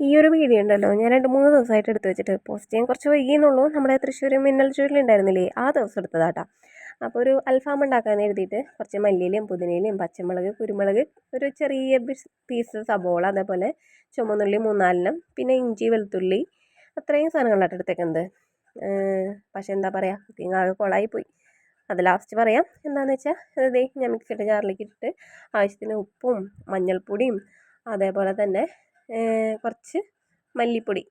ഈ ഒരു വീഡിയോ ഉണ്ടല്ലോ. ഞാൻ രണ്ട് മൂന്ന് ദിവസമായിട്ട് എടുത്ത് വെച്ചിട്ട് പോസ്റ്റ് ചെയ്യാൻ കുറച്ച് വൈകിയെന്നുള്ളൂ നമ്മുടെ തൃശ്ശൂർ മിന്നൽ ചുഴലുണ്ടായിരുന്നില്ലേ ആ ദിവസം എടുത്തതാട്ടാ അപ്പോൾ ഒരു അൽഫാം ഉണ്ടാക്കാൻ എഴുതിയിട്ട് കുറച്ച് മല്ലിയിലും പുതിനയിലും പച്ചമുളക് കുരുമുളക് ഒരു ചെറിയ പീസ് സബോള അതേപോലെ ചുമന്നുള്ളി മൂന്നാലിനം പിന്നെ ഇഞ്ചി വെളുത്തുള്ളി അത്രയും സാധനങ്ങളായിട്ട് എടുത്തേക്കുന്നത്. പക്ഷേ എന്താ പറയുക കുക്കിംഗ് ആകെ കുളമായി പോയി അത് ലാസ്റ്റ് പറയാം. എന്താണെന്ന് വെച്ചാൽ അതേ ഞാൻ മിക്സിയുടെ ജാറിലേക്ക് ഇട്ടിട്ട് ആവശ്യത്തിന് ഉപ്പും മഞ്ഞൾപ്പൊടിയും അതേപോലെ തന്നെ കുറച്ച് മല്ലിപ്പൊടി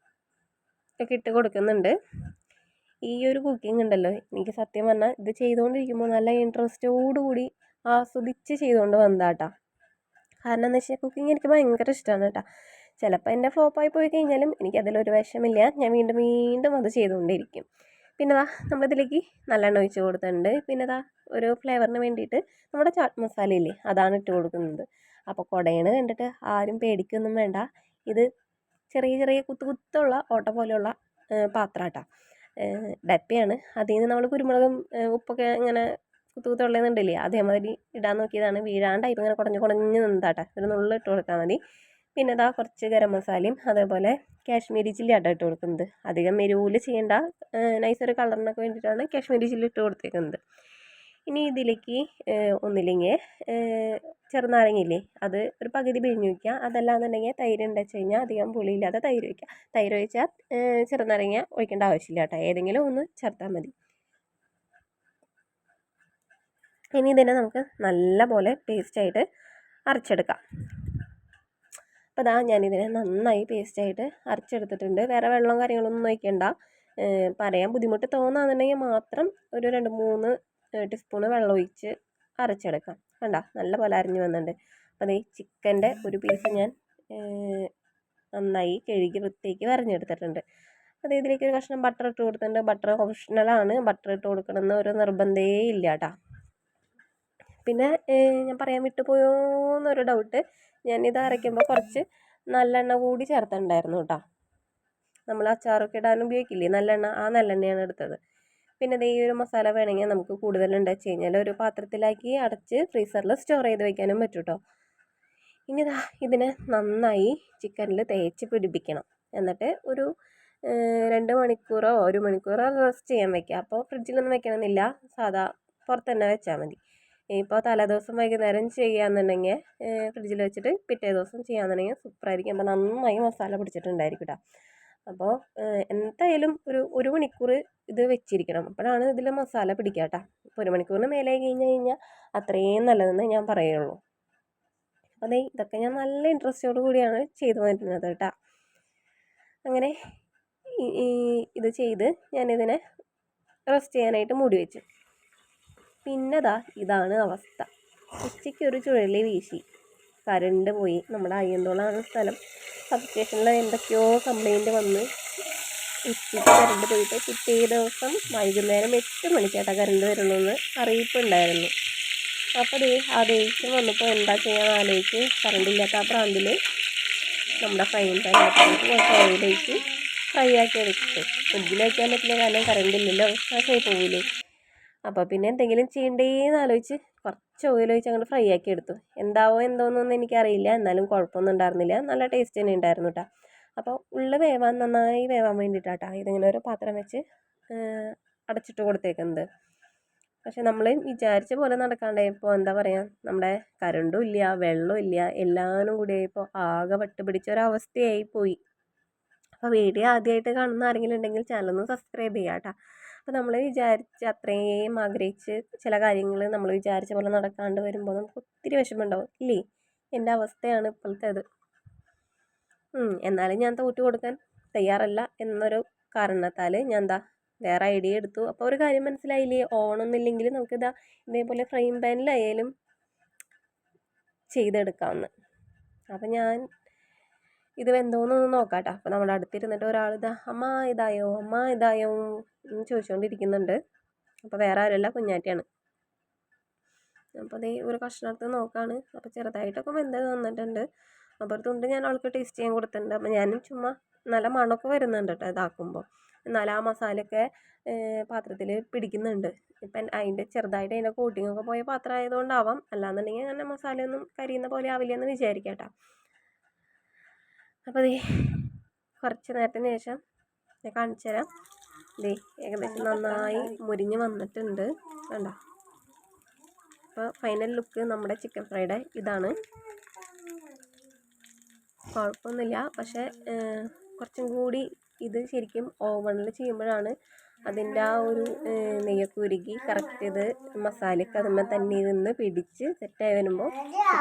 ഒക്കെ ഇട്ട് കൊടുക്കുന്നുണ്ട്. ഈ ഒരു കുക്കിംഗ് ഉണ്ടല്ലോ എനിക്ക് സത്യം പറഞ്ഞാൽ ഇത് ചെയ്തുകൊണ്ടിരിക്കുമ്പോൾ നല്ല ഇൻട്രസ്റ്റോടു കൂടി ആസ്വദിച്ച് ചെയ്തുകൊണ്ട് വന്നതാട്ടാ. കാരണം എന്താ വെച്ചാൽ കുക്കിംഗ് എനിക്ക് ഭയങ്കര ഇഷ്ടമാണ് കേട്ടോ. ചിലപ്പോൾ എന്റെ ഫ്ലോപ്പായി പോയി കഴിഞ്ഞാലും എനിക്ക് അതിലൊരു വിഷമില്ല. ഞാൻ വീണ്ടും വീണ്ടും അത് ചെയ്തുകൊണ്ടിരിക്കും പിന്നെ ദാ നമ്മളിതിലേക്ക് നല്ലെണ്ണ ഒഴിച്ച് കൊടുത്തിട്ടുണ്ട്. പിന്നെ ദാ ഒരു ഫ്ലേവറിന് വേണ്ടിയിട്ട് നമ്മുടെ ചാട്ട് മസാല ഇല്ലേ അതാണ് ഇട്ട് കൊടുക്കുന്നത്. അപ്പോൾ കുടയണ് കണ്ടിട്ട് ആരും പേടിക്കൊന്നും വേണ്ട. ഇത് ചെറിയ ചെറിയ കുത്തു കുത്തുള്ള ഓട്ട പോലെയുള്ള പാത്രാട്ടാ. ഡപ്പയാണ്. അതിൽ നിന്ന് നമ്മൾ കുരുമുളകും ഉപ്പൊക്കെ ഇങ്ങനെ കുത്തു കുത്തുള്ളതെന്നുണ്ടല്ലേ അതേമാതിരി ഇടാൻ നോക്കിയതാണ്. വീഴാണ്ടായി ഇങ്ങനെ കുടഞ്ഞ് കുടഞ്ഞ് നിന്നതാട്ടാ. ഒരു നുള്ളിൽ ഇട്ട് കൊടുത്താൽ മതി. പിന്നെ ഇതാ കുറച്ച് ഗരം മസാലയും അതേപോലെ കാശ്മീരി ചില്ലി ആട്ടോ ഇട്ട് കൊടുക്കുന്നത്. അധികം എരിവിൽ ചെയ്യേണ്ട നൈസൊരു കളറിനൊക്കെ വേണ്ടിയിട്ടാണ് കാശ്മീരി ചില്ലി ഇട്ട് കൊടുത്തേക്കുന്നത്. ഇനി ഇതിലേക്ക് ഒന്നില്ലെങ്കിൽ ചെറുനാരങ്ങയില്ലേ അത് ഒരു പകുതി പിഴിഞ്ഞ് വയ്ക്കുക അതല്ലാന്നുണ്ടെങ്കിൽ തൈര് ഉണ്ടെച്ച് കഴിഞ്ഞാൽ അധികം പുളിയില്ലാതെ തൈര് ഒഴിക്കുക. തൈര് ഒഴിച്ചാൽ ചെറുനാരങ്ങ ഒഴിക്കേണ്ട ആവശ്യമില്ല കേട്ടോ. ഏതെങ്കിലും ഒന്ന് ചേർത്താൽ മതി. ഇനി ഇതിനെ നമുക്ക് നല്ല പോലെ പേസ്റ്റായിട്ട് അരച്ചെടുക്കാം. അപ്പോൾ ഇതാ ഞാനിതിനെ നന്നായി പേസ്റ്റായിട്ട് അരച്ചെടുത്തിട്ടുണ്ട്. വേറെ വെള്ളം കാര്യങ്ങളൊന്നും ഒഴിക്കേണ്ട. പറയാൻ ബുദ്ധിമുട്ട് തോന്നുകയാണെന്നുണ്ടെങ്കിൽ മാത്രം ഒരു രണ്ട് മൂന്ന് ടീസ്പൂണ് വെള്ളം ഒഴിച്ച് അരച്ചെടുക്കാം. കണ്ട? നല്ല പോലെ അരിഞ്ഞ് വന്നിട്ടുണ്ട് അപ്പോൾ ഈ ചിക്കന്റെ ഒരു പീസ് ഞാൻ നന്നായി കഴുകി വൃത്തിയാക്കി വരഞ്ഞെടുത്തിട്ടുണ്ട്. അത് ഇതിലേക്ക് ഒരു കഷ്ണം ബട്ടർ ഇട്ട് കൊടുത്തിട്ടുണ്ട്. ബട്ടർ ഓപ്ഷണൽ ആണ്. ബട്ടർ ഇട്ട് കൊടുക്കണമെന്ന് ഒരു നിർബന്ധമേ ഇല്ല കേട്ടോ പിന്നെ ഞാൻ പറയാൻ വിട്ടുപോയോ ഡൗട്ട് ഞാൻ ഇത് അരയ്ക്കുമ്പോൾ കുറച്ച് നല്ലെണ്ണ കൂടി ചേർത്തിട്ടുണ്ടായിരുന്നു കേട്ടോ നമ്മൾ അച്ചാറൊക്കെ ഇടാൻ ഉപയോഗിക്കില്ലേ? നല്ലെണ്ണ ആ നല്ലെണ്ണയാണ് എടുത്തത്. പിന്നെ ഈ ഒരു മസാല വേണമെങ്കിൽ നമുക്ക് കൂടുതൽ ഉണ്ടാച്ച് കഴിഞ്ഞാൽ ഒരു പാത്രത്തിലാക്കി അടച്ച് ഫ്രീസറിൽ സ്റ്റോർ ചെയ്ത് വെക്കാനും പറ്റും കേട്ടോ ഇനി ഇതാ ഇതിനെ നന്നായി ചിക്കനിൽ തേച്ച് പിടിപ്പിക്കണം. എന്നിട്ട് ഒരു രണ്ട് മണിക്കൂറോ ഒരു മണിക്കൂറോ റെസ്റ്റ് ചെയ്യാൻ വെക്കുക അപ്പോൾ ഫ്രിഡ്ജിലൊന്നും വെക്കണമെന്നില്ല. സാധാ പുറത്ത് തന്നെ വെച്ചാൽ മതി. ഇപ്പോൾ തലേദിവസം വൈകുന്നേരം ചെയ്യാന്നുണ്ടെങ്കിൽ ഫ്രിഡ്ജിൽ വെച്ചിട്ട് പിറ്റേ ദിവസം ചെയ്യാന്നുണ്ടെങ്കിൽ സൂപ്പറായിരിക്കും അപ്പോൾ നന്നായി മസാല പിടിച്ചിട്ടുണ്ടായിരിക്കും കേട്ടോ അപ്പോൾ എന്തായാലും ഒരു ഒരു മണിക്കൂർ ഇത് വെച്ചിരിക്കണം. അപ്പോഴാണ് ഇതിൽ മസാല പിടിക്കുക കേട്ടോ ഇപ്പോൾ ഒരു മണിക്കൂറിന് മേലെ കഴിഞ്ഞ് കഴിഞ്ഞാൽ അത്രയും നല്ലതെന്ന് ഞാൻ പറയുള്ളൂ. അപ്പോൾ അതെ ഇതൊക്കെ ഞാൻ നല്ല ഇൻട്രസ്റ്റോട് കൂടിയാണ് ചെയ്തു വരുന്നത് കേട്ടോ. അങ്ങനെ ഇത് ചെയ്ത് ഞാനിതിനെ റെസ്റ്റ് ചെയ്യാനായിട്ട് മൂടി വെച്ചു. പിന്നെതാ ഇതാണ് അവസ്ഥ. ഉച്ചയ്ക്ക് ഒരു ചുഴലി വീശി. കരണ്ട് പോയി. നമ്മുടെ അയ്യന്തോളാണ് സ്ഥലം. സബ് സ്റ്റേഷനിൽ എന്തൊക്കെയോ കംപ്ലൈന്റ് വന്ന് ഉച്ചയ്ക്ക് കരണ്ട് പോയിട്ട് പിറ്റേ ദിവസം വൈകുന്നേരം എട്ട് മണിക്കേട്ടാ കരണ്ട് വരുള്ളൂന്ന് അറിയിപ്പുണ്ടായിരുന്നു. അപ്പോൾ ദേ ആ ദേഷ്യം വന്നപ്പോൾ എന്താ ചെയ്യാൻ ആലോചിച്ച് കറണ്ട് ഇല്ലാത്ത ആ പ്രാന്തിൽ നമ്മുടെ ഫ്രൈ പാൻ ഓയിലേക്ക് ഫ്രൈ ആക്കി എടുത്തു. ഫ്രിഡ്ജിൽ വയ്ക്കാൻ പറ്റില്ല കാരണം കറണ്ട് ഇല്ലല്ലോ. ആയി പോകില്ലേ അപ്പോൾ പിന്നെ എന്തെങ്കിലും ചെയ്യണ്ടേന്ന് ആലോചിച്ച് കുറച്ച് ഓയിൽ ഒഴിച്ച് അങ്ങോട്ട് ഫ്രൈ ആക്കി എടുത്തു. എന്താവോ എന്തോന്നൊന്നും എനിക്കറിയില്ല. എന്നാലും കുഴപ്പമൊന്നും ഉണ്ടായിരുന്നില്ല. നല്ല ടേസ്റ്റ് തന്നെ ഉണ്ടായിരുന്നു കേട്ടോ അപ്പോൾ ഉള്ളു വേവാൻ നന്നായി വേവാൻ വേണ്ടിയിട്ടാട്ടോ ഇതിങ്ങനെ ഒരു പാത്രം വെച്ച് അടച്ചിട്ട് കൊടുത്തേക്കുന്നത്. പക്ഷെ നമ്മൾ വിചാരിച്ച പോലെ നടക്കാണ്ടായപ്പോൾ എന്താ പറയുക നമ്മുടെ കരണ്ടും ഇല്ല വെള്ളവും ഇല്ല എല്ലാവരും കൂടി ഇപ്പോൾ ആകെ വട്ട് പിടിച്ച ഒരവസ്ഥയായി പോയി. അപ്പോൾ വീഡിയോ ആദ്യമായിട്ട് കാണുന്ന ആരെങ്കിലും ഉണ്ടെങ്കിൽ ചാനലൊന്ന് സബ്സ്ക്രൈബ് ചെയ്യാം കേട്ടോ അപ്പോൾ നമ്മൾ വിചാരിച്ച് അത്രയും ആഗ്രഹിച്ച് ചില കാര്യങ്ങൾ നമ്മൾ വിചാരിച്ച പോലെ നടക്കാണ്ട് വരുമ്പോൾ നമുക്ക് ഒത്തിരി വിഷമമുണ്ടാവും. ഇല്ലേ? എന്റെ അവസ്ഥയാണ് ഇപ്പോഴത്തേത്. എന്നാലും ഞാൻ തോറ്റു കൊടുക്കാൻ തയ്യാറല്ല എന്നൊരു കാരണത്താൽ ഞാൻ എന്താ വേറെ ഐഡിയ എടുത്തു. അപ്പോൾ ഒരു കാര്യം മനസ്സിലായില്ലേ? ഓണൊന്നുമില്ലെങ്കിൽ നമുക്കിതാ ഇതേപോലെ ഫ്രെയിം പാനിലായാലും ചെയ്തെടുക്കാമെന്ന് അപ്പം ഞാൻ ഇത് വെന്തോന്നൊന്ന് നോക്കാം കേട്ടോ അപ്പോൾ നമ്മുടെ അടുത്തിരുന്നിട്ട് ഒരാൾ ഇതാ അമ്മ ഇതായോ? അമ്മ ഇതായോ? എന്ന് ചോദിച്ചുകൊണ്ടിരിക്കുന്നുണ്ട് അപ്പോൾ വേറെ ആരുമല്ല കുഞ്ഞാറ്റിയാണ്. അപ്പോൾ അതേ ഒരു കഷ്ണത്ത് നോക്കാണ്. അപ്പോൾ ചെറുതായിട്ടൊക്കെ വെന്ത് വന്നിട്ടുണ്ട്. അപ്പുറത്തുണ്ട് ഞാൻ അവൾക്ക് ടേസ്റ്റ് ചെയ്യാൻ കൊടുത്തിട്ടുണ്ട്. അപ്പോൾ ഞാനും ചുമ്മാ നല്ല മണമൊക്കെ വരുന്നുണ്ട് കേട്ടോ ഇതാക്കുമ്പോൾ എന്നാൽ ആ മസാലയൊക്കെ പാത്രത്തിൽ പിടിക്കുന്നുണ്ട്. ഇപ്പം അതിന്റെ ചെറുതായിട്ട് അതിന്റെ കോട്ടിങ്ങൊക്കെ പോയ പാത്രം ആയതുകൊണ്ടാവാം. അല്ലാന്നുണ്ടെങ്കിൽ അങ്ങനെ മസാലയൊന്നും കരിയുന്ന പോലെ ആവില്ല എന്ന് കേട്ടോ. അപ്പോൾ ദേ കുറച്ച് നേരത്തിന് ശേഷം ഞാൻ കാണിച്ചു തരാം. ദേ ഏകദേശം നന്നായി മുരിഞ്ഞ് വന്നിട്ടുണ്ട്. കണ്ടോ? അപ്പോൾ ഫൈനൽ ലുക്ക് നമ്മുടെ ചിക്കൻ ഫ്രൈഡ് ഇതാണ്. കുഴപ്പമൊന്നുമില്ല. പക്ഷേ കുറച്ചും കൂടി ഇത് ശരിക്കും ഓവണിൽ ചെയ്യുമ്പോഴാണ് അതിന്റെ ആ ഒരു നെയ്യൊക്കെ ഉരുകി കറക്റ്റ് ഇത് മസാലയൊക്കെ അതിന്മേൽ തന്നെ ഇരുന്ന് പിടിച്ച് സെറ്റായി വരുമ്പോൾ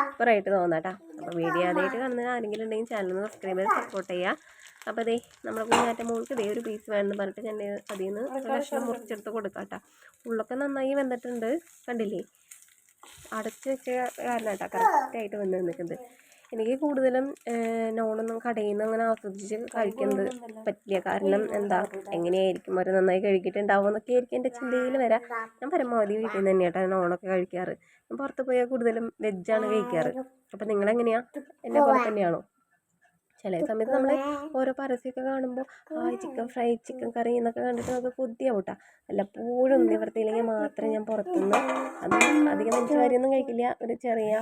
സൂപ്പറായിട്ട് കേട്ടോ അപ്പോൾ വീഡിയോ ആദ്യമായിട്ട് കാണുന്ന ആരെങ്കിലും ഉണ്ടെങ്കിൽ ചാനൽ സബ്സ്ക്രൈബ് ചെയ്ത് സപ്പോർട്ട് ചെയ്യുക അപ്പോൾ അതേ നമ്മുടെ കുഞ്ഞാറ്റ മോൾക്ക് ഇതേ ഒരു പീസ് വേണമെന്ന് പറഞ്ഞിട്ട് ഞാൻ അതിൽ നിന്ന് കഷ്ണം മുറിച്ചെടുത്ത് കൊടുക്കാം കേട്ടോ ഉള്ളൊക്കെ നന്നായി വെന്തിട്ടുണ്ട്. കണ്ടില്ലേ? അടച്ച് വെച്ച കാരണം കേട്ടോ കറക്റ്റായിട്ട് വന്ന് നിൽക്കുന്നത്. എനിക്ക് കൂടുതലും നോണൊന്നും കടയിൽ നിന്ന് അങ്ങനെ ആസ്വദിച്ച് കഴിക്കുന്നത് പറ്റില്ല കാരണം എന്താ? എങ്ങനെയായിരിക്കും? അവർ നന്നായി കഴിക്കിയിട്ടുണ്ടാവും എന്നൊക്കെ ആയിരിക്കും എന്റെ ചിന്തയിൽ വരാം. ഞാൻ പരമാവധി വീട്ടിൽ നിന്ന് തന്നെയാട്ടോ നോണൊക്കെ കഴിക്കാറ്. ഞാൻ പുറത്ത് പോയാൽ കൂടുതലും വെജാണ് കഴിക്കാറ്. അപ്പം നിങ്ങളെങ്ങനെയാ? എന്നെ പോലെ തന്നെയാണോ? ചില സമയത്ത് നമ്മൾ ഓരോ പരസ്യമൊക്കെ കാണുമ്പോൾ ആ ചിക്കൻ ഫ്രൈ ചിക്കൻ കറി എന്നൊക്കെ കണ്ടിട്ട് നമുക്ക് കൊതിയാവും അല്ല വല്ലപ്പോഴും നിവർത്തിയില്ലെങ്കിൽ മാത്രമേ ഞാൻ പുറത്തുനിന്ന് അത് അധികം നെഞ്ചുകാരിയൊന്നും കഴിക്കില്ല. ഒരു ചെറിയ